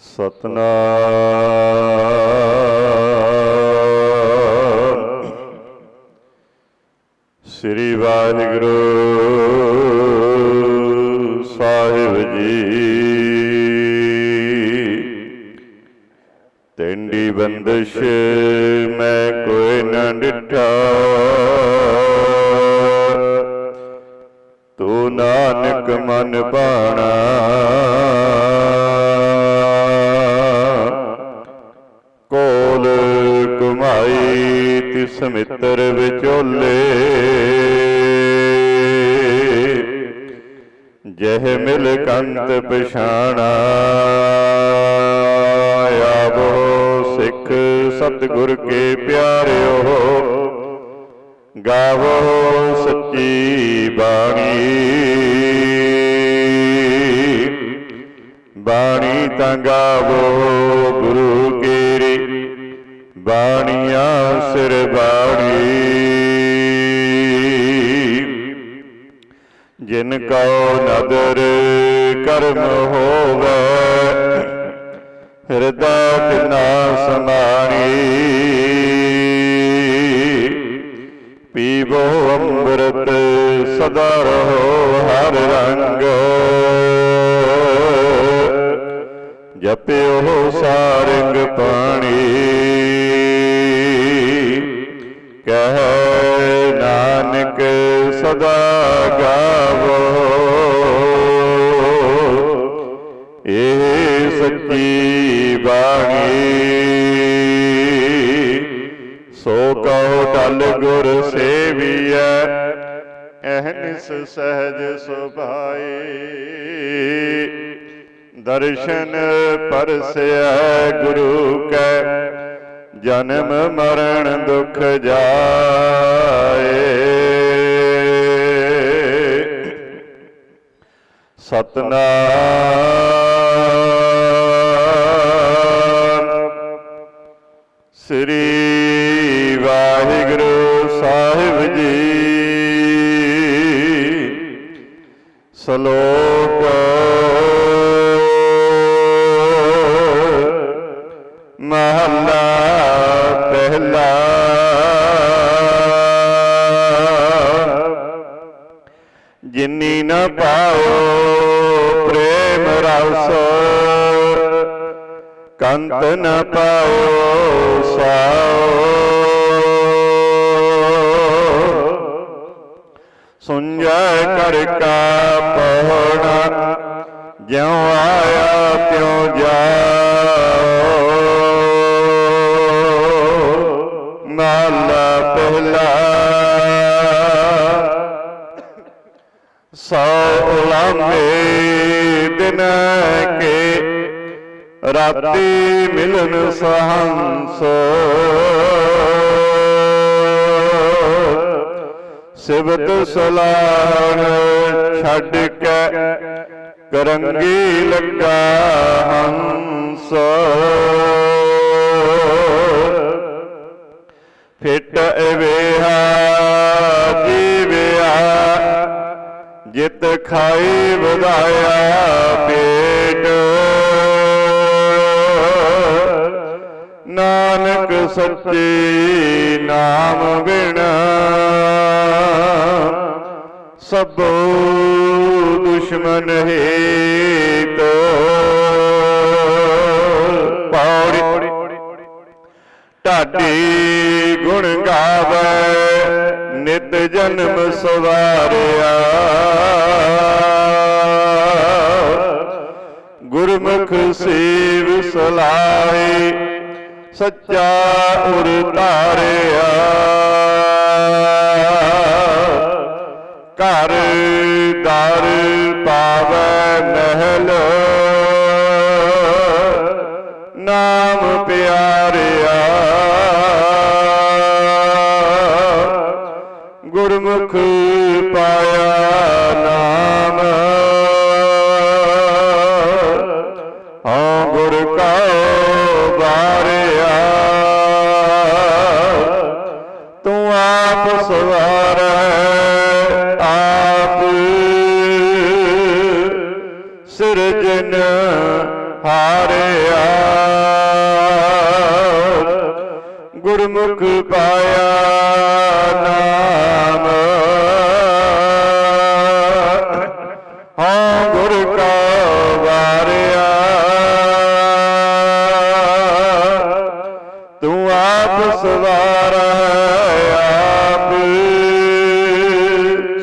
ਸਤਨਾਮ। ਸ੍ਰੀ ਵਾਹਿਗੁਰੂ। ਜਹ ਮਿਲ ਕੰਤ ਪਛਾਣਾ ਆਵੋ ਸਿੱਖ ਸਤਿਗੁਰ ਕੇ ਪਿਆਰਿਓ। ਗਾਵੋ ਸੱਚੀ ਬਾਣੀ। ਬਾਣੀ ਤਾਂ ਗਾਵੋ ਗੁਰੂ ਕੇਰੀ। ਬਾਣੀਆਂ ਸਿਰ ਬਾਣੀ। ਜਿਨ ਕਉ ਨਦਰ ਕਰਮ ਹੋਵੇ। ਹਿਰਦਾ ਤਿਨਾ ਸਮਾਣੀ। ਪੀਵੋ ਅੰਮ੍ਰਿਤ ਸਦਾ ਰਹੋ ਹਰ ਰੰਗ। ਦਰਸ਼ਨ ਪਰਸਿਆ ਗੁਰੂ ਕੈ ਜਨਮ ਮਰਨ ਦੁਖ ਜਾਏ। ਸਤਨਾਮ ਸ੍ਰੀ ਵਾਹਿਗੁਰੂ ਸਾਹਿਬ ਜੀ। ਸ਼ਲੋਕ ਮਹੱਲਾ ਪਹਿਲਾ। ਜਿਨੀ ਨ ਪਾਓ ਪ੍ਰੇਮ ਰਸ, ਕੰਤ ਨ ਪਾਓ ਸਾਓ। ਸੁੰਜੈ ਕਰ ਕਾ ਪਹਣਾ, ਜਿਉ ਆਇਆ ਤਿਉ ਜਾਓ। ਮਹਲਾ ਪਹਿਲਾ। ਸੋ ਦਿਨ ਕੇ ਰਾਤੀ ਮਿਲਨ ਸਹੰਸ। ਸਿਵਤ ਸਲਾਣ ਛੱਡ ਕੇ ਕਰੰਗੀ ਲੱਗਾ ਹੰਸ। ਫਿਟ ਵੇਹਾ ਜੀਵਿਆ। ਜਿਤ ਖਾਈ ਵਧਾਇਆ ਪੇਟ। ਨਾਨਕ ਸੱਚੇ ਨਾਮ ਬਿਨ ਸਭੋ ਦੁਸ਼ਮਨ ਹੇਤ। ਪੌੜੀ ਢਾਡੀ ਗੁਣ ਗਾਵੇ, ਨਿਤ ਜਨਮ ਸਵਾਰਿਆ। ਗੁਰਮੁਖ ਸੇਵ ਸਲਾਹੇ, ਸੱਚਾ ਉਰ ਧਾਰਿਆ। ਘਰ ਦਰ ਪਾਵੈ ਮਹਿਲ, ਨਾਮ ਪਿਆ ਗੁਰਮੁਖ ਪਾਇਆ ਨਾਮ। ਹਾਂ ਗੁਰ ਕਾ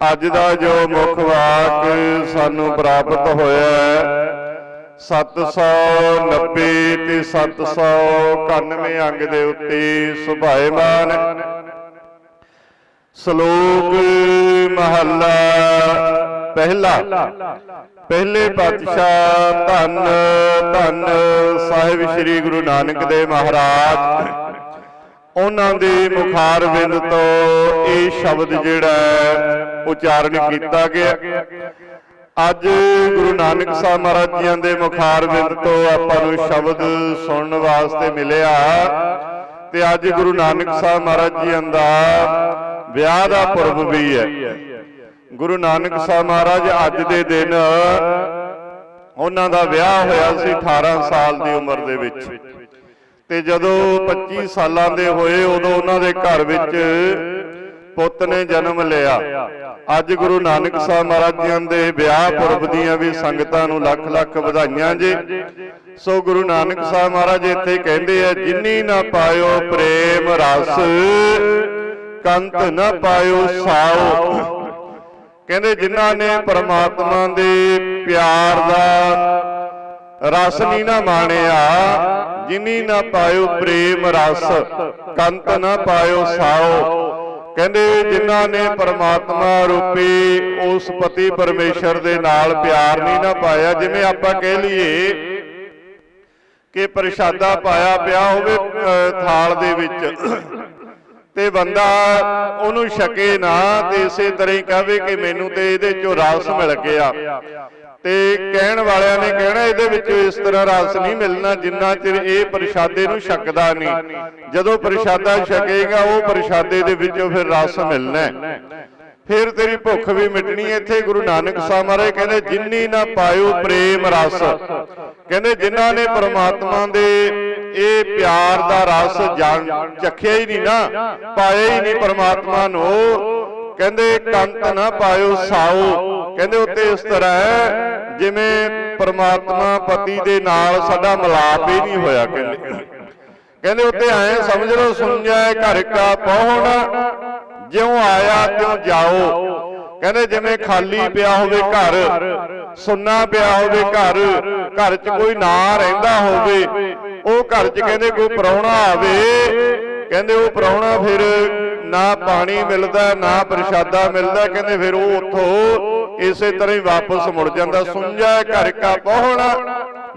ਅੱਜ ਦਾ ਜੋ ਮੁੱਖ ਵਾਕ ਸਾਨੂੰ ਪ੍ਰਾਪਤ ਹੋਇਆ ਹੈ 790 ਤੇ 791 ਅੰਗ ਦੇ ਉੱਤੇ ਸੁਭਾਏਮਾਨ ਸ਼ਲੋਕ ਮਹੱਲਾ ਪਹਿਲਾ। ਪਹਿਲੇ ਪਾਤਸ਼ਾਹ ਧੰਨ ਧੰਨ ਸਾਹਿਬ ਸ੍ਰੀ ਗੁਰੂ ਨਾਨਕ ਦੇਵ ਮਹਾਰਾਜ। ਉਹਨਾਂ ਦੇ ਮੁਖਾਰ ਬਿੰਦ ਤੋਂ ਇਹ ਸ਼ਬਦ ਜਿਹੜਾ ਉਚਾਰਨ ਕੀਤਾ ਗਿਆ। ਅੱਜ ਗੁਰੂ ਨਾਨਕ ਸਾਹਿਬ ਮਹਾਰਾਜ ਜੀਆਂ ਦੇ ਮੁਖਾਰ ਬਿੰਦ ਤੋਂ ਆਪਾਂ ਨੂੰ ਸ਼ਬਦ ਸੁਣਨ ਵਾਸਤੇ ਮਿਲਿਆ। ਤੇ ਅੱਜ ਗੁਰੂ ਨਾਨਕ ਸਾਹਿਬ ਮਹਾਰਾਜ ਜੀਆਂ ਦਾ ਵਿਆਹ ਦਾ ਪੁਰਬ ਵੀ ਹੈ। ਗੁਰੂ ਨਾਨਕ ਸਾਹਿਬ ਮਹਾਰਾਜ ਅੱਜ ਦੇ ਦਿਨ ਉਹਨਾਂ ਦਾ ਵਿਆਹ ਹੋਇਆ ਸੀ 18 ਸਾਲ ਦੀ ਉਮਰ ਦੇ ਵਿੱਚ। ਤੇ ਜਦੋਂ 25 ਸਾਲਾਂ ਦੇ ਹੋਏ, ਉਦੋਂ ਉਹਨਾਂ ਦੇ ਘਰ ਵਿੱਚ ਪੁੱਤ ਨੇ ਜਨਮ ਲਿਆ। ਅੱਜ ਗੁਰੂ ਨਾਨਕ ਸਾਹਿਬ ਮਹਾਰਾਜ ਜੀ ਦੇ ਵਿਆਹ ਪੁਰਬ ਦੀਆਂ ਵੀ ਸੰਗਤਾਂ ਨੂੰ ਲੱਖ ਲੱਖ ਵਧਾਈਆਂ ਜੀ। ਸੋ ਗੁਰੂ ਨਾਨਕ ਸਾਹਿਬ ਮਹਾਰਾਜ ਇੱਥੇ ਕਹਿੰਦੇ ਆ, ਜਿਨੀ ਨਾ ਪਾਇਓ ਪ੍ਰੇਮ ਰਸ, ਕੰਤ ਨਾ ਪਾਇਓ ਸਾਓ। ਕਹਿੰਦੇ ਜਿਨ੍ਹਾਂ ਨੇ ਪਰਮਾਤਮਾ ਦੇ ਪਿਆਰ ਦਾ ਰਸ ਨਹੀਂ ਨਾ ਮਾਣਿਆ ਜਿਨੀ ਨਾ ਪਾਇਓ ਪ੍ਰੇਮ ਰਸ, ਕੰਤ ਨਾ ਪਾਇਓ ਸਾਓ। ਕਹਿੰਦੇ ਜਿਨ੍ਹਾਂ ਨੇ ਪਰਮਾਤਮਾ ਰੂਪੀ ਉਸ ਪਤੀ ਪਰਮੇਸ਼ਰ ਦੇ ਨਾਲ ਪਿਆਰ ਨਹੀਂ ਨਾ ਪਾਇਆ, ਜਿਵੇਂ ਆਪਾਂ ਕਹਿ ਲਈਏ ਕਿ ਪ੍ਰਸ਼ਾਦਾ ਪਾਇਆ ਪਿਆ ਹੋਵੇ ਥਾਲ ਦੇ ਵਿੱਚ, ਤੇ ਬੰਦਾ ਉਹਨੂੰ ਛਕੇ ਨਾ ਤੇ ਇਸੇ ਤਰ੍ਹਾਂ ਹੀ ਕਹਵੇ ਕਿ ਮੈਨੂੰ ਤੇ ਇਹਦੇ ਚੋਂ ਰਸ ਮਿਲ ਗਿਆ। ਤੇ ਕਹਿਣ ਵਾਲਿਆਂ ਨੇ ਕਹਿਣਾ ਇਹਦੇ ਵਿੱਚ ਇਸ ਤਰ੍ਹਾਂ ਰਸ ਨਹੀਂ ਮਿਲਣਾ ਜਿੰਨਾ ਚਿਰ ਇਹ ਪ੍ਰਸ਼ਾਦੇ ਨੂੰ ਛਕਦਾ ਨਹੀਂ। ਜਦੋਂ ਪ੍ਰਸ਼ਾਦਾ ਛਕੇਗਾ, ਉਹ ਪ੍ਰਸ਼ਾਦੇ ਦੇ ਵਿੱਚੋਂ ਫਿਰ ਰਸ ਮਿਲਣਾ ਫਿਰ ਤੇਰੀ ਭੁੱਖ ਵੀ ਮਿਟਣੀ ਇੱਥੇ ਗੁਰੂ ਨਾਨਕ ਸਾਹਿਬ ਮਹਾਰਾਜ ਕਹਿੰਦੇ, ਜਿੰਨੀ ਨਾ ਪਾਇਓ ਪ੍ਰੇਮ ਰਸ। ਕਹਿੰਦੇ, ਜਿਨ੍ਹਾਂ ਨੇ ਪ੍ਰਮਾਤਮਾ ਦੇ ਇਹ ਪਿਆਰ ਦਾ ਰਸ ਜਾਣ, ਚੱਖਿਆ ਹੀ ਨਹੀਂ ਨਾ, ਪਾਇਆ ਹੀ ਨਹੀਂ ਪ੍ਰਮਾਤਮਾ ਨੂੰ। ਕਹਿੰਦੇ, ਕੰਤ ਨਾ ਪਾਇਓ ਸਾਓ। ਕਹਿੰਦੇ ਉੱਤੇ ਇਸ ਤਰ੍ਹਾਂ ਹੈ, ਜਿਵੇਂ ਪਰਮਾਤਮਾ ਪਤੀ ਦੇ ਨਾਲ ਸਾਡਾ ਮਿਲਾਪ ਹੀ ਨਹੀਂ ਹੋਇਆ ਕਹਿੰਦੇ। ਕਹਿੰਦੇ ਉੱਤੇ ਐ ਸਮਝ ਲਓ ਸੁਣਿਆ, ਘਰ ਕਾ ਪਹੁਣ, ਜਿਉਂ ਆਇਆ ਤਿਉ ਜਾਓ। ਕਹਿੰਦੇ ਜਿਵੇਂ ਖਾਲੀ ਪਿਆ ਹੋਵੇ ਘਰ, ਸੁੰਨਾ ਪਿਆ ਹੋਵੇ ਘਰ ਘਰ 'ਚ ਕੋਈ ਨਾ ਰਹਿੰਦਾ ਹੋਵੇ, ਉਹ ਘਰ 'ਚ ਕਹਿੰਦੇ ਕੋਈ ਪ੍ਰਾਹੁਣਾ ਆਵੇ, ਕਹਿੰਦੇ ਉਹ ਪ੍ਰਾਹੁਣਾ ਫਿਰ ਨਾ ਪਾਣੀ ਮਿਲਦਾ, ਨਾ ਪ੍ਰਸ਼ਾਦਾ ਮਿਲਦਾ, ਕਹਿੰਦੇ ਫਿਰ ਉਹ ਉੱਥੋਂ ਇਸੇ ਤਰ੍ਹਾਂ ਹੀ ਵਾਪਸ ਮੁੜ ਜਾਂਦਾ। ਸੁੰਝਾ ਘਰ ਕਾ ਪਹੁਣ,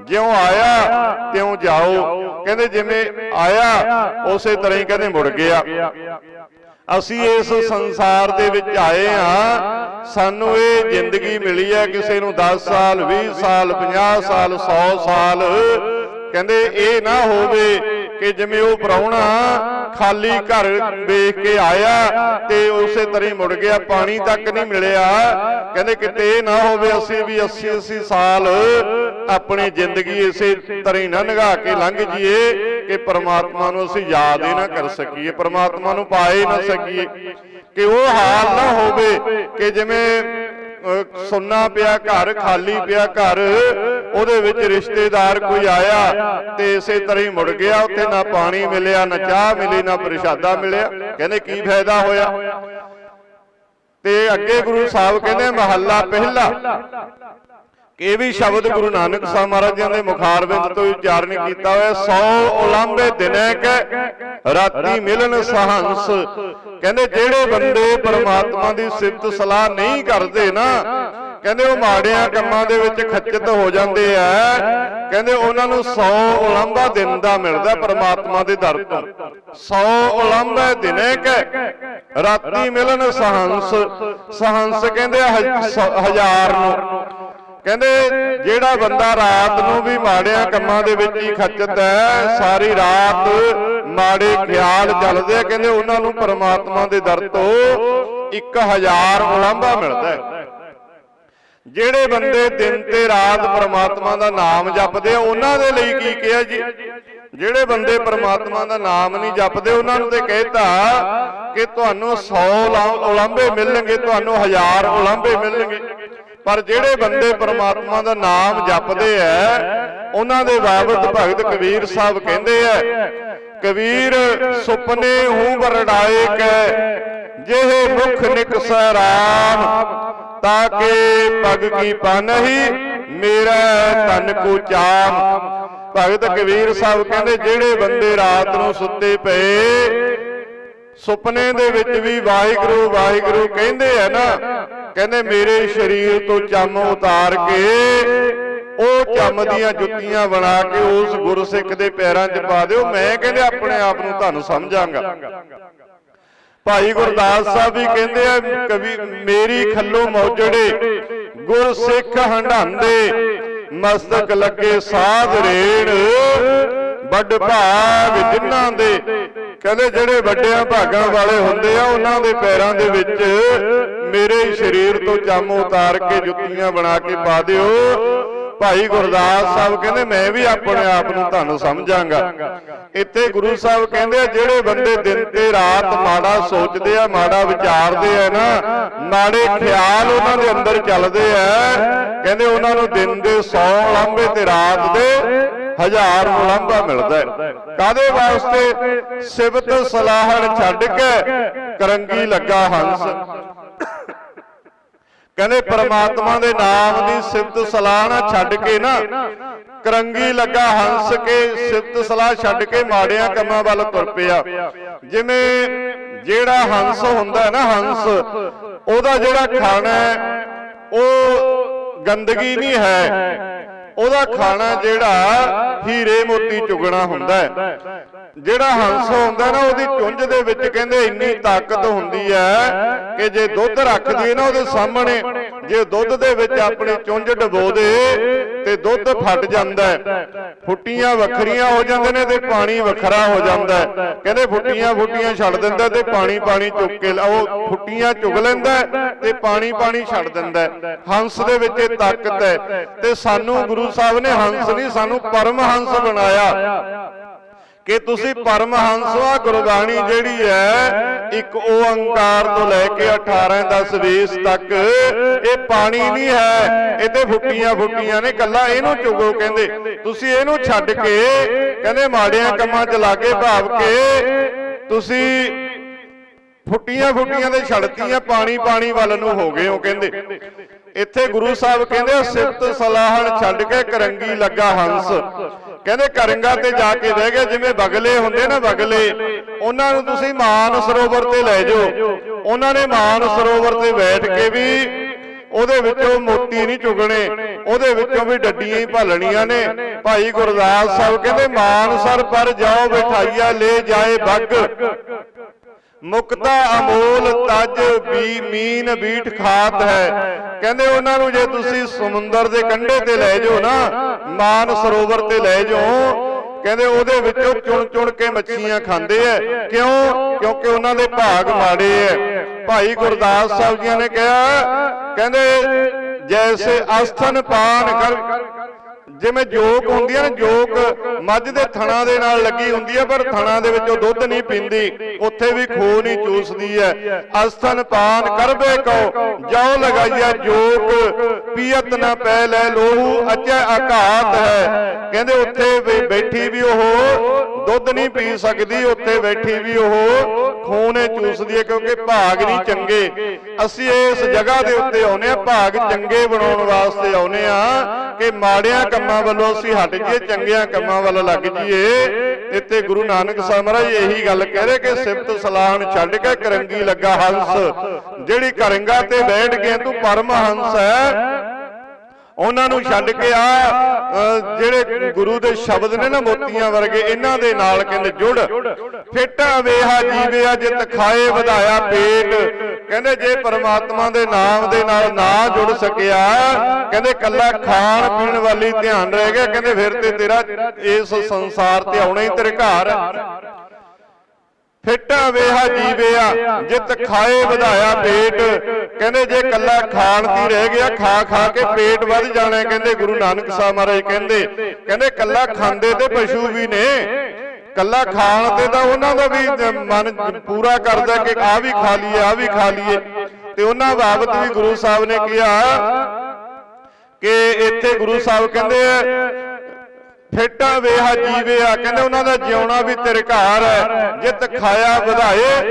ਜਿਉਂ ਆਇਆ, ਤਿਉਂ ਜਾਓ। ਕਹਿੰਦੇ ਜਿਵੇਂ ਆਇਆ, ਉਸੇ ਤਰ੍ਹਾਂ ਹੀ ਕਹਿੰਦੇ ਮੁੜ ਗਿਆ। ਅਸੀਂ ਇਸ ਸੰਸਾਰ ਦੇ ਵਿੱਚ ਆਏ ਆ ਸਾਨੂੰ ਇਹ ਜ਼ਿੰਦਗੀ ਮਿਲੀ ਹੈ, ਕਿਸੇ ਨੂੰ 10 ਸਾਲ 20 ਸਾਲ 50 ਸਾਲ 100 ਸਾਲ। ਕਹਿੰਦੇ ਇਹ ਨਾ ਹੋਵੇ ਕਿ ਜਿਵੇਂ ਉਹ ਪ੍ਰਾਹੁਣਾ ਖਾਲੀ ਘਰ ਵੇਖ ਕੇ ਆਇਆ ਤੇ ਉਸੇ ਤਰ੍ਹਾਂ ਹੀ ਮੁੜ ਗਿਆ। ਪਾਣੀ ਤੱਕ ਨਹੀਂ ਮਿਲਿਆ। ਕਹਿੰਦੇ ਕਿਤੇ ਇਹ ਨਾ ਹੋਵੇ ਅਸੀਂ ਵੀ 80 80 ਸਾਲ ਆਪਣੀ ਜ਼ਿੰਦਗੀ ਇਸੇ ਤਰ੍ਹਾਂ ਹੀ ਨਾ ਨਿਗਾਹ ਕੇ ਲੰਘ ਜੀਏ ਕਿ ਪਰਮਾਤਮਾ ਨੂੰ ਅਸੀਂ ਯਾਦ ਹੀ ਨਾ ਕਰ ਸਕੀਏ, ਪਰਮਾਤਮਾ ਨੂੰ ਪਾਏ ਨਾ ਸਕੀਏ। ਕਿ ਉਹ ਹਾਲ ਨਾ ਹੋਵੇ ਕਿ ਜਿਵੇਂ ਸੁੰਨਾ ਪਿਆ ਘਰ, ਖਾਲੀ ਪਿਆ ਘਰ, ਉਹਦੇ ਵਿੱਚ ਰਿਸ਼ਤੇਦਾਰ ਕੋਈ ਆਇਆ ਤੇ ਇਸੇ ਤਰ੍ਹਾਂ ਹੀ ਮੁੜ ਗਿਆ, ਉੱਥੇ ਨਾ ਪਾਣੀ ਮਿਲਿਆ, ਨਾ ਚਾਹ ਮਿਲੀ, ਨਾ ਪ੍ਰਸ਼ਾਦਾ ਮਿਲਿਆ। ਕਹਿੰਦੇ ਕੀ ਫਾਇਦਾ ਹੋਇਆ? ਤੇ ਅੱਗੇ ਗੁਰੂ ਸਾਹਿਬ ਕਹਿੰਦੇ, ਮਹੱਲਾ ਪਹਿਲਾ। ਇਹ ਵੀ ਸ਼ਬਦ ਗੁਰੂ ਨਾਨਕ ਸਾਹਿਬ ਮਹਾਰਾਜ ਜੀ ਦੇ ਮੁਖਾਰਬਿੰਦ ਤੋਂ ਉਚਾਰਨ ਕੀਤਾ ਹੋਇਆ। 100 ਉਲੰਬੇ ਦਿਨੈ ਕੈ ਰਾਤੀ ਮਿਲਨ ਸਹੰਸ। ਕਹਿੰਦੇ ਜਿਹੜੇ ਬੰਦੇ ਪਰਮਾਤਮਾ ਦੀ ਸਿਫਤ ਸਲਾਹ ਨਹੀਂ ਕਰਦੇ ਨਾ ਕਹਿੰਦੇ ਉਹ ਮਾੜਿਆਂ ਕੰਮਾਂ ਦੇ ਵਿੱਚ ਖੱਚਤ ਹੋ ਜਾਂਦੇ ਆ। ਕਹਿੰਦੇ ਉਹਨਾਂ ਨੂੰ 100 ਉਲੰਭਾ ਦਿਨ ਦਾ ਮਿਲਦਾ ਪ੍ਰਮਾਤਮਾ ਦੇ ਦਰ ਤੋਂ। 100 ਉਲੰਭਾ ਦਿਨੇ ਕੈ ਰਾਤੀ ਮਿਲਣ ਸਹੰਸ। ਸਹੰਸ ਕਹਿੰਦੇ ਸ- ਹਜ਼ਾਰ ਨੂੰ। ਕਹਿੰਦੇ ਜਿਹੜਾ ਬੰਦਾ ਰਾਤ ਨੂੰ ਵੀ ਮਾੜਿਆਂ ਕੰਮਾਂ ਦੇ ਵਿੱਚ ਹੀ ਖੱਚਤ ਹੈ, ਸਾਰੀ ਰਾਤ ਮਾੜੇ ਖਿਆਲ ਚੱਲਦੇ ਆ, ਕਹਿੰਦੇ ਉਹਨਾਂ ਨੂੰ ਪਰਮਾਤਮਾ ਦੇ ਦਰ ਤੋਂ 1000 ਉਲਾਂਭਾ ਮਿਲਦਾ ਹੈ। ਜਿਹੜੇ ਬੰਦੇ ਦਿਨ ਤੇ ਰਾਤ ਪਰਮਾਤਮਾ ਦਾ ਨਾਮ ਜਪਦੇ ਆ, ਉਹਨਾਂ ਦੇ ਲਈ ਕੀ ਕਿਹਾ ਜੀ? ਜਿਹੜੇ ਬੰਦੇ ਪਰਮਾਤਮਾ ਦਾ ਨਾਮ ਨਹੀਂ ਜਪਦੇ, ਉਹਨਾਂ ਨੂੰ ਤੇ ਕਹਿਤਾ ਕਿ ਤੁਹਾਨੂੰ 100 ਉਲੰਭੇ ਮਿਲਣਗੇ, ਤੁਹਾਨੂੰ 1000 ਉਲੰਭੇ ਮਿਲਣਗੇ। ਪਰ ਜਿਹੜੇ ਬੰਦੇ ਪ੍ਰਮਾਤਮਾ ਦਾ ਨਾਮ ਜਪਦੇ ਐ ਉਹਨਾਂ ਦੇ ਬਾਬਤ ਭਗਤ ਕਬੀਰ ਸਾਹਿਬ ਕਹਿੰਦੇ ਐ ਕਬੀਰ ਸੁਪਨੇ ਹੂੰ ਵਰਡਾਏ ਕੈ ਜਿਹੇ ਮੁਖ ਨਿਕਸੈ ਰਾਮ ਤਾਕੇ ਪਗ ਕੀ ਪਨਹੀ ਮੇਰਾ ਤਨ ਕੋ ਚਾਮ। ਭਗਤ ਕਬੀਰ ਸਾਹਿਬ ਕਹਿੰਦੇ ਜਿਹੜੇ ਬੰਦੇ ਰਾਤ ਨੂੰ ਸੁੱਤੇ ਪਏ ਸੁਪਨੇ ਦੇ ਵਿੱਚ ਵੀ ਵਾਹਿਗੁਰੂ ਵਾਹਿਗੁਰੂ ਕਹਿੰਦੇ ਆ ਨਾ, ਕਹਿੰਦੇ ਮੇਰੇ ਸਰੀਰ ਤੋਂ ਚੰਮ ਉਤਾਰ ਕੇ ਉਹ ਚੰਮ ਦੀਆਂ ਜੁੱਤੀਆਂ ਬਣਾ ਕੇ ਉਸ ਗੁਰਸਿੱਖ ਦੇ ਪੈਰਾਂ 'ਚ ਪਾ ਦਿਓ। ਮੈਂ ਕਹਿੰਦੇ ਆਪਣੇ ਆਪ ਨੂੰ ਤੁਹਾਨੂੰ ਸਮਝਾਂਗਾ। ਭਾਈ ਗੁਰਦਾਸ ਸਾਹਿਬ ਵੀ ਕਹਿੰਦੇ ਆ, ਕਵੀ ਮੇਰੀ ਖੱਲੋ ਮੌਜੜੇ, ਗੁਰਸਿੱਖ ਹੰਡਾਂਦੇ ਮਸਤਕ ਲੱਗੇ ਸਾਧ ਰੇਣ। ਵੱਡ ਭਾਗ ਜਿਨ੍ਹਾਂ ਦੇ, ਕਹਿੰਦੇ ਜਿਹੜੇ ਵੱਡਿਆਂ ਭਾਗਾਂ ਵਾਲੇ ਹੁੰਦੇ ਆ, ਉਹਨਾਂ ਦੇ ਪੈਰਾਂ ਦੇ ਵਿੱਚ ਮੇਰੇ ਸਰੀਰ ਤੋਂ ਚੰਮ ਉਤਾਰ ਕੇ ਜੁੱਤੀਆਂ ਬਣਾ ਕੇ ਪਾ ਦਿਓ। ਭਾਈ ਗੁਰਦਾਸ ਸਾਹਿਬ ਕਹਿੰਦੇ, ਮੈਂ ਵੀ ਆਪਣੇ ਆਪ ਨੂੰ ਤੁਹਾਨੂੰ ਸਮਝਾਂਗਾ। ਇੱਥੇ ਗੁਰੂ ਸਾਹਿਬ ਕਹਿੰਦੇ ਆ, ਜਿਹੜੇ ਬੰਦੇ ਦਿਨ ਤੇ ਰਾਤ ਮਾੜਾ ਸੋਚਦੇ ਆ, ਮਾੜਾ ਵਿਚਾਰਦੇ ਆ ਨਾ, ਮਾੜੇ ਖਿਆਲ ਉਹਨਾਂ ਦੇ ਅੰਦਰ ਚੱਲਦੇ ਆ। ਕਹਿੰਦੇ ਉਹਨਾਂ ਨੂੰ ਦਿਨ ਦੇ 100 ਲੰਬੇ ਤੇ ਰਾਤ ਦੇ ਹਜ਼ਾਰ ਮੁਲੰਬਾ ਮਿਲਦਾ ਹੈ। ਕਾਦੇ ਵਾਸਤੇ? ਸਿਵਤ ਸਲਾਹਣ ਛੱਡ ਕੇ ਕਰੰਗੀ ਲੱਗਾ ਹੰਸ। ਕਹਿੰਦੇ ਪ੍ਰਮਾਤਮਾ ਦੇ ਨਾਮ ਦੀ ਸਿਫਤ ਸਲਾਹ ਨਾ ਛੱਡ ਕੇ ਨਾ ਕਰੰਗੀ ਲੱਗਾ ਹੰਸ ਕੇ ਸਿਫਤ ਸਲਾਹ ਛੱਡ ਕੇ ਮਾੜਿਆਂ ਕੰਮਾਂ ਵੱਲ ਤੁਰ ਪਿਆ। ਜਿਵੇਂ ਜਿਹੜਾ ਹੰਸ ਹੁੰਦਾ ਨਾ ਹੰਸ, ਉਹਦਾ ਜਿਹੜਾ ਖਾਣਾ ਹੈ, ਉਹ ਗੰਦਗੀ ਨਹੀਂ ਹੈ। ਉਹਦਾ ਖਾਣਾ ਜਿਹੜਾ ਹੀਰੇ ਮੋਤੀ ਚੁਗਣਾ ਹੁੰਦਾ ਹੈ। ਜਿਹੜਾ ਹੰਸ ਹੁੰਦਾ ਨਾ, ਉਹਦੀ ਚੁੰਝ ਦੇ ਵਿੱਚ ਕਹਿੰਦੇ ਇੰਨੀ ਤਾਕਤ ਹੁੰਦੀ ਹੈ ਕਿ ਜੇ ਦੁੱਧ ਰੱਖ ਦਈਏ ਨਾ ਉਹਦੇ ਸਾਹਮਣੇ, ਜੇ ਦੁੱਧ ਦੇ ਵਿੱਚ ਆਪਣੀ ਚੁੰਝ ਡਬੋ ਦੇ ਤੇ ਦੁੱਧ ਫਟ ਜਾਂਦਾ ਹੈ। ਫੁੱਟੀਆਂ ਵੱਖਰੀਆਂ ਹੋ ਜਾਂਦੇ ਨੇ ਤੇ ਪਾਣੀ ਵੱਖਰਾ ਹੋ ਜਾਂਦਾ ਹੈ। ਕਹਿੰਦੇ ਫੁੱਟੀਆਂ ਫੁੱਟੀਆਂ ਛੱਡ ਦਿੰਦਾ ਤੇ ਪਾਣੀ ਪਾਣੀ ਚੁੱਕ ਕੇ ਉਹ ਫੁੱਟੀਆਂ ਚੁਗ ਲੈਂਦਾ ਤੇ ਪਾਣੀ ਪਾਣੀ ਛੱਡ ਦਿੰਦਾ ਹੰਸ ਦੇ ਵਿੱਚ ਇਹ ਤਾਕਤ ਹੈ। ਤੇ ਸਾਨੂੰ ਗੁਰੂ ਸਾਹਿਬ ਨੇ ਹੰਸ ਨਹੀਂ, ਸਾਨੂੰ ਪਰਮ ਹੰਸ ਬਣਾਇਆ। ਕਿ ਤੁਸੀਂ ਪਰਮਹੰਸ ਆ ਗੁਰਬਾਣੀ ਜਿਹੜੀ ਹੈ, ਇੱਕ ਓੰਕਾਰ ਤੋਂ ਲੈ ਕੇ 18 10 20 ਤੱਕ, ਇਹ ਪਾਣੀ ਨਹੀਂ ਹੈ। ਇਹ ਤੇ ਫੁੱਟੀਆਂ ਫੁੱਟੀਆਂ ਨੇ ਕੱਲਾ ਇਹਨੂੰ ਚੁਗੋ ਕਹਿੰਦੇ। ਤੁਸੀਂ ਇਹਨੂੰ ਛੱਡ ਕੇ ਕਹਿੰਦੇ ਮਾੜਿਆਂ ਕੰਮਾਂ 'ਚ ਕੇ ਭਾਵ ਕੇ ਤੁਸੀਂ ਫੁੱਟੀਆਂ ਫੁੱਟੀਆਂ ਦੇ ਛੜਤੀਆਂ ਪਾਣੀ ਪਾਣੀ ਵੱਲ ਨੂੰ ਹੋ ਗਏ ਹੋ ਕਹਿੰਦੇ। ਇੱਥੇ ਗੁਰੂ ਸਾਹਿਬ ਕਹਿੰਦੇ ਸਿਫਤ ਸਲਾਹਣ ਛੱਡ ਕੇ ਕਰੰਗੀ ਲੱਗਾ ਹੰਸ। ਕਹਿੰਦੇ ਕਰੰਗਾ ਤੇ ਜਾ ਕੇ ਬਹਿ ਗਿਆ ਜਿਵੇਂ ਬਗਲੇ ਹੁੰਦੇ ਨਾ ਬਗਲੇ ਉਹਨਾਂ ਨੂੰ ਤੁਸੀਂ ਮਾਨ ਸਰੋਵਰ ਤੇ ਲੈ ਜਾਓ। ਉਹਨਾਂ ਨੇ ਮਾਨ ਸਰੋਵਰ ਤੇ ਬੈਠ ਕੇ ਵੀ ਉਹਦੇ ਵਿੱਚੋਂ ਮੋਤੀ ਨਹੀਂ ਚੁਗਣੇ, ਉਹਦੇ ਵਿੱਚੋਂ ਵੀ ਡੱਡੀਆਂ ਹੀ ਭਾਲਣੀਆਂ ਨੇ। ਭਾਈ ਗੁਰਦਾਸ ਸਾਹਿਬ ਕਹਿੰਦੇ ਮਾਨਸਰ ਪਰ ਜਾਓ, ਬਿਠਾਈਆ ਲੈ ਜਾਏ ਬੱਗ। ਮੁਕਤਾ ਅਮੋਲ ਤਜ ਵੀ ਮੀਨ ਬੀਠ ਖਾਤ ਹੈ। ਕਹਿੰਦੇ ਉਹਨਾਂ ਨੂੰ ਜੇ ਤੁਸੀਂ ਸਮੁੰਦਰ ਦੇ ਕੰਢੇ ਤੇ ਲੈ ਜਾਓ ਨਾ, ਮਾਨ ਸਰੋਵਰ ਤੇ ਲੈ ਜਾਓ, ਕਹਿੰਦੇ ਉਹਦੇ ਵਿੱਚੋਂ ਚੁਣ ਚੁਣ ਕੇ ਮੱਛੀਆਂ ਖਾਂਦੇ ਐ। ਕਿਉਂ? ਕਿਉਂਕਿ ਉਹਨਾਂ ਦੇ ਭਾਗ ਮਾੜੇ ਐ। ਭਾਈ ਗੁਰਦਾਸ ਸਾਹਿਬ ਜੀ ਨੇ ਕਿਹਾ, ਕਹਿੰਦੇ ਜੈਸੇ ਅਸਥਨ ਪਾਨ ਕਰ ਜਿਵੇਂ ਜੋਕ ਹੁੰਦੀ ਹੈ ਨਾ ਜੋਕ ਮੱਝ ਦੇ ਥਣਾ ਦੇ ਨਾਲ ਲੱਗੀ ਹੁੰਦੀ ਹੈ ਪਰ ਥਣਾ ਦੇ ਵਿੱਚੋਂ ਦੁੱਧ ਨਹੀਂ ਪੀਂਦੀ। ਉੱਥੇ ਵੀ ਖੋ ਨਹੀਂ ਚੂਸਦੀ ਹੈ ਅਸਥਨ ਪਾਨ ਕਰਬੇ ਕੋ ਜਾਉ ਲਗਾਈਆ ਜੋਕ। ਪੀਅਤ ਨਾ ਪੈ ਲੈ ਲੋਹੂ। ਅਚੈ ਆਘਾਤ ਹੈ। ਕਹਿੰਦੇ ਉੱਥੇ ਬੈਠੀ ਵੀ ਉਹ ਦੁੱਧ ਨਹੀਂ ਪੀ ਸਕਦੀ ਉੱਥੇ ਬੈਠੀ ਵੀ ਉਹ ਖੂਨੇ ਚੂਸਦੀ ਹੈ ਕਿਉਂਕਿ ਭਾਗ ਨਹੀਂ ਚੰਗੇ। ਅਸੀਂ ਇਸ ਜਗ੍ਹਾ ਦੇ ਉੱਤੇ ਆਉਨੇ ਆ ਭਾਗ ਚੰਗੇ ਬਣਾਉਣ ਵਾਸਤੇ ਆਉਨੇ ਆ ਕਿ ਮਾੜਿਆਂ ਕੰਮਾਂ ਵੱਲੋਂ ਅਸੀਂ ਹਟ ਜਾਈਏ ਚੰਗਿਆਂ ਕੰਮਾਂ ਵੱਲ ਲੱਗ ਜਾਈਏ ਇੱਥੇ ਗੁਰੂ ਨਾਨਕ ਸਾਹਿਬ ਮਹਾਰਾਜ ਇਹੀ ਗੱਲ ਕਹਿ ਰਹੇ ਕਿ ਸਿਫਤ ਸਲਾਮ ਛੱਡ ਕੇ ਕਰੰਗੀ ਲੱਗਾ ਹੰਸ। ਜਿਹੜੀ ਕਰੰਗਾ ਤੇ ਬੈਠ ਗਿਆ ਤੂੰ ਪਰਮ ਹੰਸ ਹੈ। ਉਹਨਾਂ ਨੂੰ ਛੱਡ ਕੇ ਆ ਜਿਹੜੇ ਗੁਰੂ ਦੇ ਸ਼ਬਦ ਨੇ ਨਾ ਮੋਤੀਆਂ ਵਰਗੇ, ਇਹਨਾਂ ਦੇ ਨਾਲ ਕਹਿੰਦੇ ਜੁੜ। ਫਿੱਟਾ ਵੇਹਾ ਜੀਵਿਆ ਜਿਤ ਖਾਏ, ਵਧਾਇਆ ਪੇਟ। ਕਹਿੰਦੇ ਜੇ ਪਰਮਾਤਮਾ ਦੇ ਨਾਮ ਦੇ ਨਾਲ ਨਾ ਜੁੜ ਸਕਿਆ, ਕਹਿੰਦੇ ਕੱਲਾ ਖਾਣ ਪੀਣ ਵਾਲੀ ਧਿਆਨ ਰਹਿ ਗਿਆ, ਕਹਿੰਦੇ ਫਿਰ ਤੇ ਤੇਰਾ ਇਸ ਸੰਸਾਰ ਤੇ ਆਉਣਾ ਹੀ ਤੇਰੇ ਘਰ। ਫਿੱਟਾ ਵੇਹਾ ਜੀਵਿਆ ਜਿਤ ਖਾਏ ਵਧਾਇਆ ਪੇਟ। ਕਹਿੰਦੇ ਜੇ ਕੱਲਾ ਖਾਣ ਦੀ ਰਹਿ ਗਿਆ, ਖਾ ਖਾ ਕੇ ਪੇਟ ਵੱਧ ਜਾਣਾ ਕਹਿੰਦੇ ਗੁਰੂ ਨਾਨਕ ਸਾਹਿਬ ਮਹਾਰਾਜ ਕਹਿੰਦੇ ਕਹਿੰਦੇ ਕੱਲਾ ਖਾਂਦੇ ਤੇ ਪਸ਼ੂ ਵੀ ਨੇ। ਕੱਲਾ ਖਾਣ ਤੇ ਤਾਂ ਉਹਨਾਂ ਦਾ ਵੀ ਮਨ ਪੂਰਾ ਕਰਦਾ ਕਿ ਆ ਵੀ ਖਾ ਲਈਏ ਆ ਵੀ ਖਾ ਲਈਏ। ਤੇ ਉਹਨਾਂ ਬਾਬਤ ਵੀ ਗੁਰੂ ਸਾਹਿਬ ਨੇ ਕਿਹਾ ਕਿ ਇੱਥੇ ਗੁਰੂ ਸਾਹਿਬ ਕਹਿੰਦੇ ਆ ਫਿੱਟਾ ਵੇਹਾ ਜੀਵਿਆ ਕਹਿੰਦੇ ਉਹਨਾਂ ਦਾ ਜਿਉਣਾ ਵੀ ਤੇਰੇ ਘਰ ਹੈ। ਜਿਤ ਖਾਇਆ ਵਧਾਏ,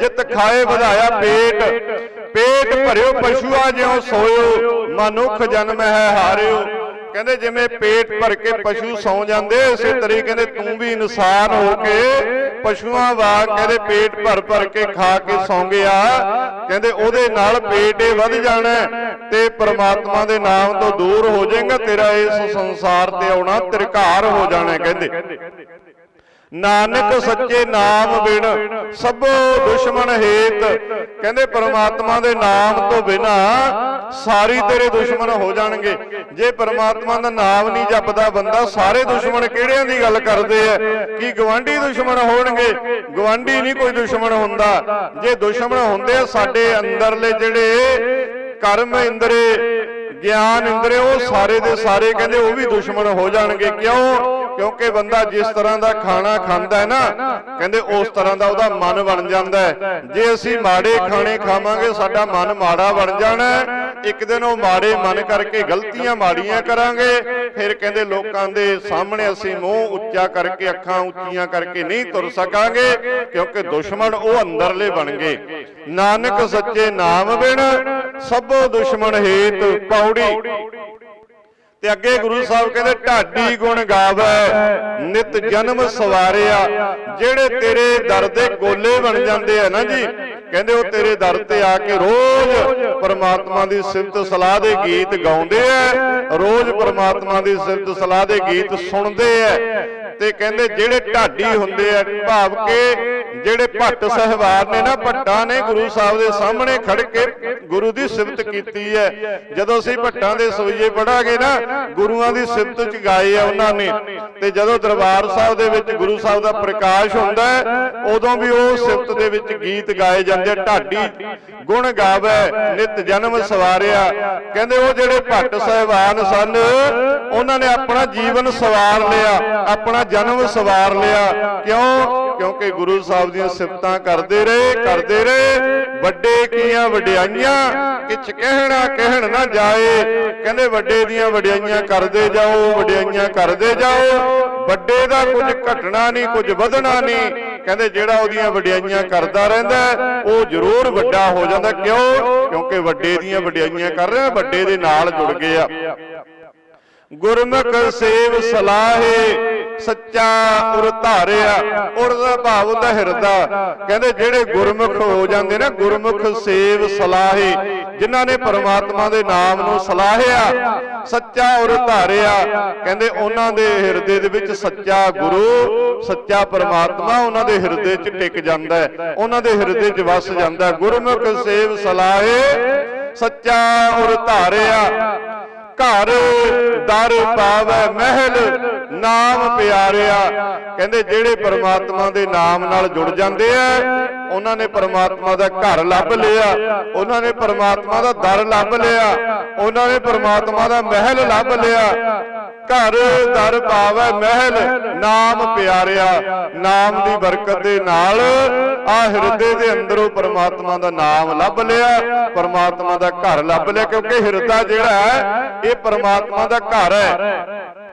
ਜਿਤ ਖਾਏ ਵਧਾਇਆ ਪੇਟ। ਪੇਟ ਭਰਿਓ ਪਸ਼ੂਆ ਜਿਉ ਸੋਇਓ, ਮਨੁੱਖ ਜਨਮ ਹੈ ਹਾਰਿਓ। ਕਹਿੰਦੇ ਜਿਵੇਂ ਪੇਟ ਭਰ ਕੇ ਪਸ਼ੂ ਸੌ ਜਾਂਦੇ, ਇਸੇ ਤਰੀਕੇ ਕਹਿੰਦੇ ਤੂੰ ਵੀ ਇਨਸਾਨ ਹੋ ਕੇ ਪਸ਼ੂਆਂ ਵਾਂਗ ਕਹਿੰਦੇ ਪੇਟ ਭਰ ਭਰ ਕੇ ਖਾ ਕੇ ਸੌਂ ਗਿਆ ਕਹਿੰਦੇ ਉਹਦੇ ਨਾਲ ਪੇਟ ਇਹ ਵੱਧ ਜਾਣਾ ਹੈ ਤੇ ਪ੍ਰਮਾਤਮਾ ਦੇ ਨਾਮ ਤੋਂ ਦੂਰ ਹੋ ਜਾਏਗਾ, ਤੇਰਾ ਇਸ ਸੰਸਾਰ ਤੇ ਆਉਣਾ ਤਿਰਕਾਰ ਹੋ ਜਾਣਾ ਕਹਿੰਦੇ। ਨਾਨਕ ਸੱਚੇ ਨਾਮ ਬਿਨ ਸਭੋ ਦੁਸ਼ਮਣ ਹੇਤ, ਕਹਿੰਦੇ ਪ੍ਰਮਾਤਮਾ ਦੇ ਨਾਮ ਤੋਂ ਬਿਨਾ ਸਾਰੀ ਤੇਰੇ ਦੁਸ਼ਮਣ ਹੋ ਜਾਣਗੇ। ਜੇ ਪਰਮਾਤਮਾ ਦਾ ਨਾਮ ਨਹੀਂ ਜਪਦਾ ਬੰਦਾ, ਸਾਰੇ ਦੁਸ਼ਮਣ ਕਿਹੜਿਆਂ ਦੀ ਗੱਲ ਕਰਦੇ ਆ? ਕਿ ਗਵਾਂਢੀ ਦੁਸ਼ਮਣ ਹੋਣਗੇ? ਗਵਾਂਢੀ ਨਹੀਂ ਕੋਈ ਦੁਸ਼ਮਣ ਹੁੰਦਾ। ਜੇ ਦੁਸ਼ਮਣ ਹੁੰਦੇ ਆ, ਸਾਡੇ ਅੰਦਰਲੇ ਜਿਹੜੇ ਕਰਮ ਇੰਦਰੇ, ਗਿਆਨ ਇੰਦਰੇ, ਉਹ ਸਾਰੇ ਦੇ ਸਾਰੇ ਕਹਿੰਦੇ ਉਹ ਵੀ ਦੁਸ਼ਮਣ ਹੋ ਜਾਣਗੇ। ਕਿਉਂ? ਕਿਉਂਕਿ ਬੰਦਾ ਜਿਸ ਤਰ੍ਹਾਂ ਦਾ ਖਾਣਾ ਖਾਂਦਾ ਹੈ ਨਾ, ਕਹਿੰਦੇ ਉਸ ਤਰ੍ਹਾਂ ਦਾ ਉਹਦਾ ਮਨ ਬਣ ਜਾਂਦਾ ਹੈ। ਜੇ ਅਸੀਂ ਮਾੜੇ ਖਾਣੇ ਖਾਵਾਂਗੇ, ਸਾਡਾ ਮਨ ਮਾੜਾ ਬਣ ਜਾਣਾ ਇੱਕ ਦਿਨ ਉਹ ਮਾੜੇ ਮਨ ਕਰਕੇ ਗਲਤੀਆਂ ਮਾੜੀਆਂ ਕਰਾਂਗੇ, ਫਿਰ ਕਹਿੰਦੇ ਲੋਕਾਂ ਦੇ ਸਾਹਮਣੇ ਅਸੀਂ ਮੂੰਹ ਉੱਚਾ ਕਰਕੇ, ਅੱਖਾਂ ਉੱਚੀਆਂ ਕਰਕੇ ਨਹੀਂ ਤੁਰ ਸਕਾਂਗੇ, ਕਿਉਂਕਿ ਦੁਸ਼ਮਣ ਉਹ ਅੰਦਰਲੇ ਬਣ ਗਏ। ਨਾਨਕ ਸੱਚੇ ਨਾਮ ਬਿਨ ਸਭੋ ਦੁਸ਼ਮਣ ਹੇਤ ਪੌੜੀ। ਤੇ ਅੱਗੇ ਗੁਰੂ ਸਾਹਿਬ ਕਹਿੰਦੇ ਢਾਡੀ ਗੁਣ ਗਾਵੇ ਨਿਤ ਜਨਮ ਸਵਾਰਿਆ ਜਿਹੜੇ ਤੇਰੇ ਦਰ ਦੇ ਗੋਲੇ ਬਣ ਜਾਂਦੇ ਆ ਨਾ ਜੀ? ਕਹਿੰਦੇ ਉਹ ਤੇਰੇ ਦਰ ਤੇ ਆ ਕੇ ਰੋਜ਼ ਪਰਮਾਤਮਾ ਦੀ ਸਿਫਤ ਸਲਾਹ ਦੇ ਗੀਤ ਗਾਉਂਦੇ ਆ। ਰੋਜ਼ ਪਰਮਾਤਮਾ ਦੀ ਸਿਫਤ ਸਲਾਹ ਦੇ ਗੀਤ ਸੁਣਦੇ ਆ। ਤੇ ਕਹਿੰਦੇ ਜਿਹੜੇ ਢਾਡੀ ਹੁੰਦੇ ਆ, ਭਾਵ ਕੇ ਜਿਹੜੇ ਭੱਟ ਸਹਿਬਾਨ ਨੇ ਨਾ, ਭੱਟਾਂ ਨੇ ਗੁਰੂ ਸਾਹਿਬ ਦੇ ਸਾਹਮਣੇ ਖੜ ਕੇ ਗੁਰੂ ਦੀ ਸਿਫਤ ਕੀਤੀ ਹੈ। ਜਦੋਂ ਅਸੀਂ ਭੱਟਾਂ ਦੇ ਸਵਈਏ ਪੜਾਂਗੇ ਨਾ, ਗੁਰੂਆਂ ਦੀ ਸਿਫਤ ਚ ਗਾਏ ਆ ਉਹਨਾਂ ਨੇ। ਤੇ ਜਦੋਂ ਦਰਬਾਰ ਸਾਹਿਬ ਦੇ ਵਿੱਚ ਗੁਰੂ ਸਾਹਿਬ ਦਾ ਪ੍ਰਕਾਸ਼ ਹੁੰਦਾ ਉਦੋਂ ਵੀ ਉਹ ਸਿਫਤ ਦੇ ਵਿੱਚ ਗੀਤ ਗਾਏ ਜਾਂਦੇ ਆ। ਢਾਡੀ ਗੁਣ ਗਾਵੇ, ਨਿਤ ਜਨਮ ਸਵਾਰਿਆ। ਕਹਿੰਦੇ ਉਹ ਜਿਹੜੇ ਭੱਟ ਸਹਿਬਾਨ ਸਨ, ਉਹਨਾਂ ਨੇ ਆਪਣਾ ਜੀਵਨ ਸਵਾਰ ਲਿਆ, ਆਪਣਾ ਜਨਮ ਸਵਾਰ ਲਿਆ। ਕਿਉਂ? ਕਿਉਂਕਿ ਗੁਰੂ ਸਾਹਿਬ ਦੀਆਂ ਸਿਫਤਾਂ ਕਰਦੇ ਰਹੇ ਕਰਦੇ ਰਹੇ। ਵੱਡੇ ਕੀਆਂ ਵਡਿਆਈਆਂ, ਕਿਛ ਕਹਿਣਾ ਕਹਿਣ ਨਾ ਜਾਏ। ਕਹਿੰਦੇ ਵੱਡੇ ਦੀਆਂ ਵਡਿਆਈਆਂ ਕਰਦੇ ਜਾਓ, ਵਡਿਆਈਆਂ ਕਰਦੇ ਜਾਓ। ਵੱਡੇ ਦਾ ਕੁਝ ਘਟਣਾ ਨਹੀਂ, ਕੁਝ ਵਧਣਾ ਨਹੀਂ। ਕਹਿੰਦੇ ਜਿਹੜਾ ਉਹਦੀਆਂ ਵਡਿਆਈਆਂ ਕਰਦਾ ਰਹਿੰਦਾ, ਉਹ ਜ਼ਰੂਰ ਵੱਡਾ ਹੋ ਜਾਂਦਾ। ਕਿਉਂ? ਕਿਉਂਕਿ ਵੱਡੇ ਦੀਆਂ ਵਡਿਆਈਆਂ ਕਰ ਰਿਹਾ, ਵੱਡੇ ਦੇ ਨਾਲ ਜੁੜ ਗਿਆ। ਗੁਰਮੁਖ ਸੇਵ ਸਲਾਹੇ ਸੱਚਾ ਉਰ ਧਾਰਿਆ ਉਰ ਦਾ ਭਾਵ ਹੁੰਦਾ ਹਿਰਦਾ। ਕਹਿੰਦੇ ਜਿਹੜੇ ਗੁਰਮੁਖ ਹੋ ਜਾਂਦੇ ਨੇ, ਗੁਰਮੁਖ ਸੇਵ ਸਲਾਹੇ, ਜਿਨ੍ਹਾਂ ਨੇ ਪਰਮਾਤਮਾ ਦੇ ਨਾਮ ਨੂੰ ਸਲਾਹਿਆ, ਸੱਚਾ ਉਰ ਧਾਰਿਆ। ਕਹਿੰਦੇ ਉਹਨਾਂ ਦੇ ਹਿਰਦੇ ਦੇ ਵਿੱਚ ਸੱਚਾ ਗੁਰੂ, ਸੱਚਾ ਪਰਮਾਤਮਾ ਉਹਨਾਂ ਦੇ ਹਿਰਦੇ 'ਚ ਟਿਕ ਜਾਂਦਾ ਹੈ। ਉਹਨਾਂ ਦੇ ਹਿਰਦੇ 'ਚ ਵਸ ਜਾਂਦਾ ਗੁਰਮੁਖ ਸੇਵ ਸਲਾਹੇ, ਸੱਚਾ ਉਰ ਧਾਰਿਆ। ਘਰ, ਦਰ ਪਾਵੇ ਮਹਿਲ ਨਾਮ ਪਿਆਰਿਆ। ਕਹਿੰਦੇ ਜਿਹੜੇ ਪਰਮਾਤਮਾ ਦੇ ਨਾਮ ਨਾਲ ਜੁੜ ਜਾਂਦੇ ਆ ਉਹਨਾਂ ਨੇ ਪਰਮਾਤਮਾ ਦਾ ਘਰ ਲੱਭ ਲਿਆ। ਉਹਨਾਂ ਨੇ ਪਰਮਾਤਮਾ ਦਾ ਦਰ ਲੱਭ ਲਿਆ। ਉਹਨਾਂ ਨੇ ਪਰਮਾਤਮਾ ਦਾ ਮਹਿਲ ਲੱਭ ਲਿਆ। ਘਰ ਦਰ ਪਾਵੇ ਮਹਿਲ ਨਾਮ ਪਿਆਰਿਆ। ਨਾਮ ਦੀ ਬਰਕਤ ਦੇ ਨਾਲ ਆ ਹਿਰਦੇ ਦੇ ਅੰਦਰੋਂ ਪਰਮਾਤਮਾ ਦਾ ਨਾਮ ਲੱਭ ਲਿਆ। ਪਰਮਾਤਮਾ ਦਾ ਘਰ ਲੱਭ ਲਿਆ। ਕਿਉਂਕਿ ਹਿਰਦਾ ਜਿਹੜਾ ਹੈ ਇਹ ਪਰਮਾਤਮਾ ਦਾ ਘਰ ਹੈ।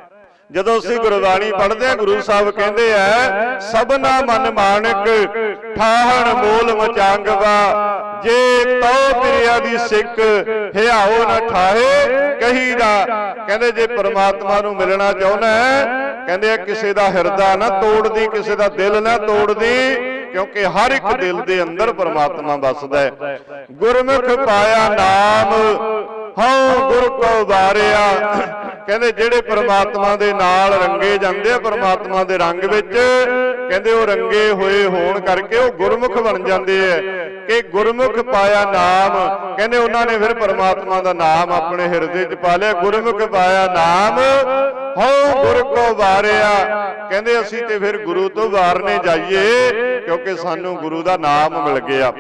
ਜਦੋਂ ਅਸੀਂ ਗੁਰਬਾਣੀ ਪੜ੍ਹਦੇ ਹਾਂ ਗੁਰੂ ਸਾਹਿਬ ਕਹਿੰਦੇ ਆ ਸਭਨਾ ਮਨ ਮਾਨਕ ਠਾਹਣ ਮੂਲ ਮਚਾਂਗਵਾ। ਜੇ ਤਉ ਪਿਰਿਆ ਦੀ ਸਿੱਖ ਹਿਆਓ ਨਾ ਠਾਹੇ ਕਹੀਦਾ। ਕਹਿੰਦੇ। ਜੇ ਪ੍ਰਮਾਤਮਾ ਨੂੰ ਮਿਲਣਾ ਚਾਹੁੰਦਾ ਹੈ ਕਹਿੰਦੇ ਆ ਕਿਸੇ ਦਾ ਹਿਰਦਾ ਨਾ ਤੋੜਦੀ ਕਿਸੇ ਦਾ ਦਿਲ ਨਾ ਤੋੜਦੀ ਕਿਉਂਕਿ ਹਰ ਇੱਕ ਦਿਲ ਦੇ ਅੰਦਰ ਪ੍ਰਮਾਤਮਾ ਵੱਸਦਾ ਹੈ। ਗੁਰਮੁਖ ਪਾਇਆ ਨਾਮ ਹਉ ਗੁਰ ਕੋ ਵਾਰਿਆ ਕਹਿੰਦੇ ਜਿਹੜੇ ਪ੍ਰਮਾਤਮਾ ਦੇ ਨਾਲ ਰੰਗੇ ਜਾਂਦੇ ਆ ਪ੍ਰਮਾਤਮਾ ਦੇ ਰੰਗ ਵਿੱਚ ਕਹਿੰਦੇ ਉਹ ਰੰਗੇ ਹੋਏ ਹੋਣ ਕਰਕੇ ਉਹ ਗੁਰਮੁਖ ਬਣ ਜਾਂਦੇ ਆ। ਕਿ ਗੁਰਮੁਖ ਪਾਇਆ ਨਾਮ ਕਹਿੰਦੇ ਉਹਨਾਂ ਨੇ ਫਿਰ ਪ੍ਰਮਾਤਮਾ ਦਾ ਨਾਮ ਆਪਣੇ ਹਿਰਦੇ 'ਚ ਪਾ ਲਿਆ। ਗੁਰਮੁਖ ਪਾਇਆ ਨਾਮ ਹਉ ਗੁਰ ਕੋ ਵਾਰਿਆ। ਕਹਿੰਦੇ ਅਸੀਂ ਤੇ ਫਿਰ ਗੁਰੂ ਤੋਂ ਵਾਰਨੇ ਜਾਈਏ ਕਿਉਂਕਿ ਸਾਨੂੰ ਗੁਰੂ ਦਾ ਨਾਮ ਮਿਲ ਗਿਆ।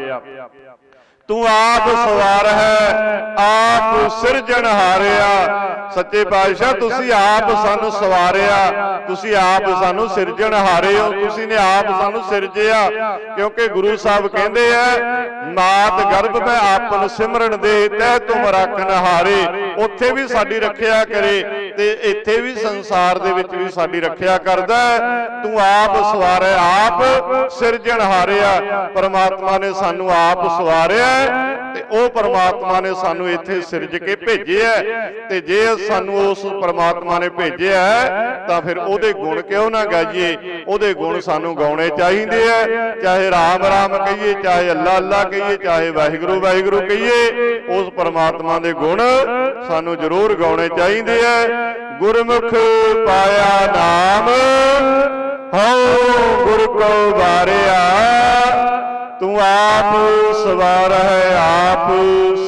ਤੂੰ ਆਪ ਸਵਾਰ ਹੈ, ਆਪ ਸਿਰਜਣ ਹਾਰਿਆ। ਸੱਚੇ ਪਾਤਸ਼ਾਹ, ਤੁਸੀਂ ਆਪ ਸਾਨੂੰ ਸਵਾਰਿਆ। ਤੁਸੀਂ ਆਪ ਸਾਨੂੰ ਸਿਰਜਣ ਹਾਰੇ ਹੋ ਤੁਸੀਂ ਨੇ ਆਪ ਸਾਨੂੰ ਸਿਰਜਿਆ। ਕਿਉਂਕਿ ਗੁਰੂ ਸਾਹਿਬ ਕਹਿੰਦੇ ਆ ਮਾਤ ਗਰਭ ਮੈਂ ਆਪਨ ਸਿਮਰਨ ਦੇ ਤੈ ਤੁਮ ਰੱਖਣ ਹਾਰੇ। ਉੱਥੇ ਵੀ ਸਾਡੀ ਰੱਖਿਆ ਕਰੇ ਤੇ ਇੱਥੇ ਵੀ ਸੰਸਾਰ ਦੇ ਵਿੱਚ ਵੀ ਸਾਡੀ ਰੱਖਿਆ ਕਰਦਾ। ਤੂੰ ਆਪ ਸਵਾਰਿਆ ਆਪ ਸਿਰਜਣ ਹਾਰਿਆ। ਪਰਮਾਤਮਾ ਨੇ ਸਾਨੂੰ ਆਪ ਸਵਾਰਿਆ ਤੇ ਉਹ ਪਰਮਾਤਮਾ ਨੇ ਸਾਨੂੰ ਇੱਥੇ ਸਿਰਜ ਕੇ ਭੇਜਿਆ। ਤੇ ਜੇ ਸਾਨੂੰ ਉਸ ਪਰਮਾਤਮਾ ਨੇ ਭੇਜਿਆ ਤਾਂ ਫਿਰ ਉਹਦੇ ਗੁਣ ਕਿਉਂ ਨਾ ਗਾਈਏ? ਉਹਦੇ ਗੁਣ ਸਾਨੂੰ ਗਾਉਣੇ ਚਾਹੀਦੇ ਆ ਚਾਹੇ ਰਾਮ ਰਾਮ ਕਹੀਏ ਚਾਹੇ ਅੱਲਾ ਅੱਲਾ ਕਹੀਏ ਚਾਹੇ ਵਾਹਿਗੁਰੂ ਵਾਹਿਗੁਰੂ ਕਹੀਏ ਉਸ ਪਰਮਾਤਮਾ ਦੇ ਗੁਣ ਸਾਨੂੰ ਜ਼ਰੂਰ ਗਾਉਣੇ ਚਾਹੀਦੇ ਆ ਗੁਰਮੁਖ ਪਾਇਆ ਨਾਮ, ਹਉ ਗੁਰ ਕੋ ਵਾਰਿਆ। ਤੂੰ ਆਪ ਸਵਾਰ ਹੈ ਆਪ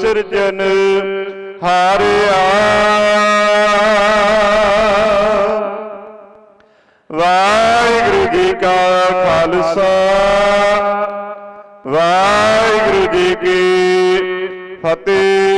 ਸਿਰਜਨ ਹਾਰਿਆ। ਵਾਹਿਗੁਰੂ ਜੀ ਕਾ ਖਾਲਸਾ, ਵਾਹਿਗੁਰੂ ਜੀ ਕੀ ਫਤਿਹ।